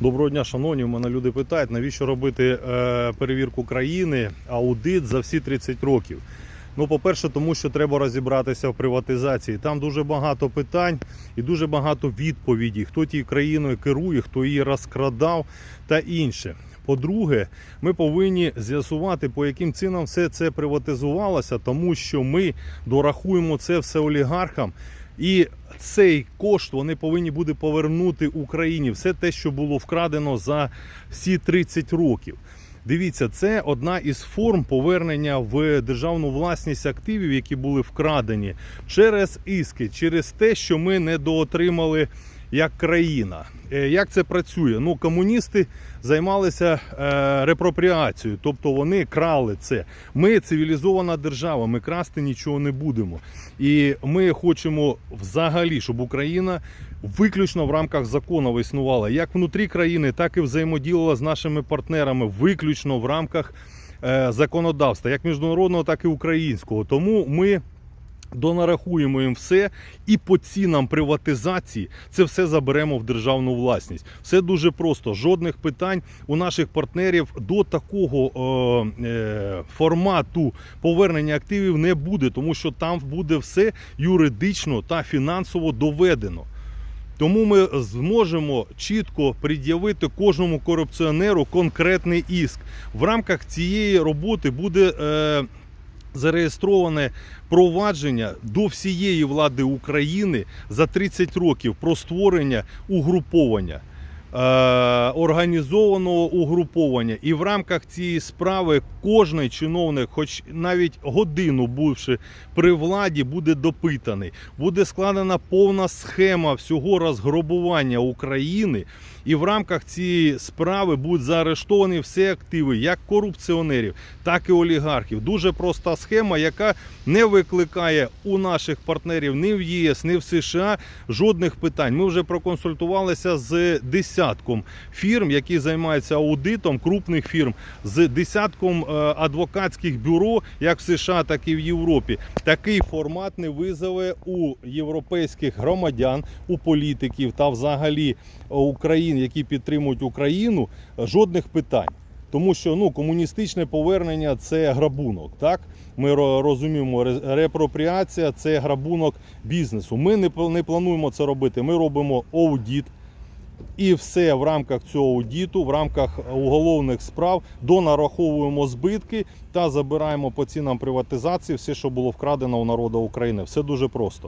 Доброго дня, шановні. У мене люди питають, навіщо робити е, перевірку країни, аудит за всі 30 років. Ну, по-перше, тому що треба розібратися в приватизації. Там дуже багато питань і дуже багато відповідей, хто тією країною керує, хто її розкрадав та інше. По-друге, ми повинні з'ясувати, по яким цінам все це приватизувалося, тому що ми дорахуємо це все олігархам. І цей кошт вони повинні буде повернути Україні все те, що було вкрадено за всі 30 років. Дивіться, це одна із форм повернення в державну власність активів, які були вкрадені через іски, через те, що ми не доотримали як країна. Е, Як це працює? Ну, комуністи займалися е, репропріацією, тобто вони крали це. Ми цивілізована держава, ми красти нічого не будемо. І ми хочемо взагалі, щоб Україна виключно в рамках закону існувала як внутрі країни, так і взаємодіяла з нашими партнерами, виключно в рамках е, законодавства, як міжнародного, так і українського. Тому ми. Донарахуємо їм все, і по цінам приватизації це все заберемо в державну власність. Все дуже просто. Жодних питань у наших партнерів до такого е, е, формату повернення активів не буде, тому що там буде все юридично та фінансово доведено. Тому ми зможемо чітко пред'явити кожному корупціонеру конкретний іск. В рамках цієї роботи буде е, зареєстроване провадження до всієї влади України за 30 років про створення угруповання. Е, Організованого угруповання, і в рамках цієї справи кожний чиновник, хоч навіть годину бувши при владі, буде допитаний. Буде складена повна схема всього розграбування України, і в рамках цієї справи будуть заарештовані всі активи, як корупціонерів, так і олігархів. Дуже проста схема, яка не викликає у наших партнерів ні в ЄС, ні в США жодних питань. Ми вже проконсультувалися з десятком фірм, які займаються аудитом крупних фірм, з десятком е, адвокатських бюро, як в США, так і в Європі. Такий формат не визове у європейських громадян, у політиків та взагалі Україн, які підтримують Україну, жодних питань. Тому що ну комуністичне повернення це грабунок. Так ми розуміємо, ре- репропріація це грабунок бізнесу. Ми не не плануємо це робити. Ми робимо аудіт. І все в рамках цього аудіту, в рамках уголовних справ донараховуємо збитки та забираємо по цінам приватизації все, що було вкрадено у народу України. Все дуже просто.